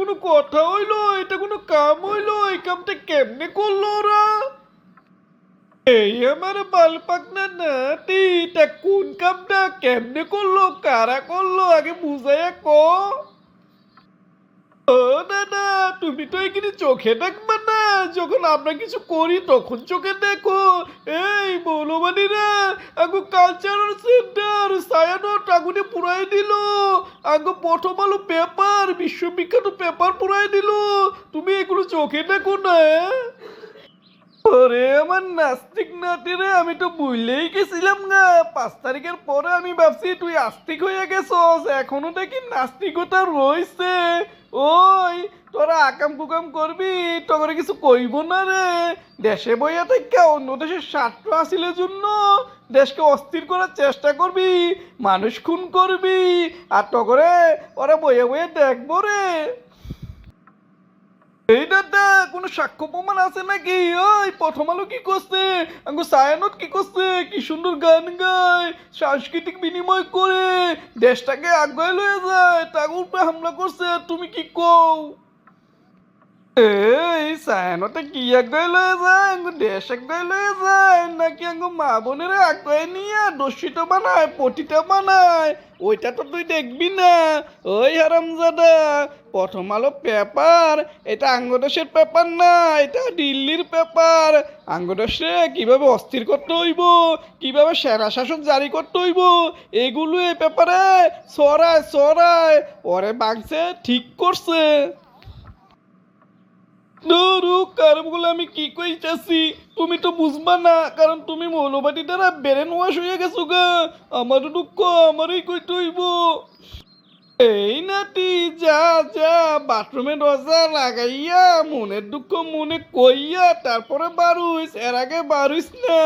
কোনো কথা হইল, এটা কোনো কাম হইল, এই কামটা কেমনে করল ওরা? এই আমার বাল পাকনা নাতি তা কোন কামটা, কেমনে করল, কারা করল, আগে বুঝাইয়া ক। দাদা, তুমি তো এখানে চোখে দেখবে না, যখন আমরা কিছু করি তখন চোখে দেখো। এই মৌলবাদীরা আগো কালচারাল সেন্টার বিশ্ববিখ্যাত তুমি দেখো না আমার নাস্তিক নাতিরে, আমি তো বুঝলেই গেছিলাম না পাঁচ তারিখের পরে আমি ভাবছি তুই আস্তিক হয়ে গেছস, এখনও দেখি নাস্তিকতা রয়েছে। ওই আকাম কুকাম করবি? তোকে কিছু কইব না রে। দেশে বইয়া থেকে অন্য দেশের স্বার্থ হাসিলের জন্য দেশকে অস্থির করার চেষ্টা করবি, মানুষ খুন করবি, আর তকরে ওরা বইয়া বইয়া দেখব রে। এই দাদা, কোনো সাক্ষ্য প্রমাণ আছে নাকি? ওই, প্রথম আলো কি করছে? আঙ্গু সায়ানত কি করছে? কি সুন্দর গান গায়, সাংস্কৃতিক বিনিময় করে দেশটাকে আগায় লয়ে যায় উপরে হামলা করছে তুমি কি কও? কি নাকি বানায় ওইটা তো তুই দেখবি না ওই প্রথম আলো পেপার এটা আঙ্গদেশের পেপার না এটা দিল্লির পেপার আঙ্গদেশে কীভাবে অস্থির করতে হইব কীভাবে সেরা শাসন জারি করতে হইব এগুলো এই পেপারে সরায় সরায় ওরে বাংছে ঠিক করছে ধরু, কারণগুলো আমি কি কইতাছি? তুমি তো বুঝবা না, কারণ তুমি মৌলবাদী দ্বারা বেরেন ওয়াশ হয়ে গেছো গা। আমারও দুঃখ, আমারই কইতে হইব। এই নাতি, যা যা, বাথরুমে দরজা লাগাইয়া, মনের দুঃখ মনে কইয়া, তারপরে বারুইস এর আগে বারুইস না।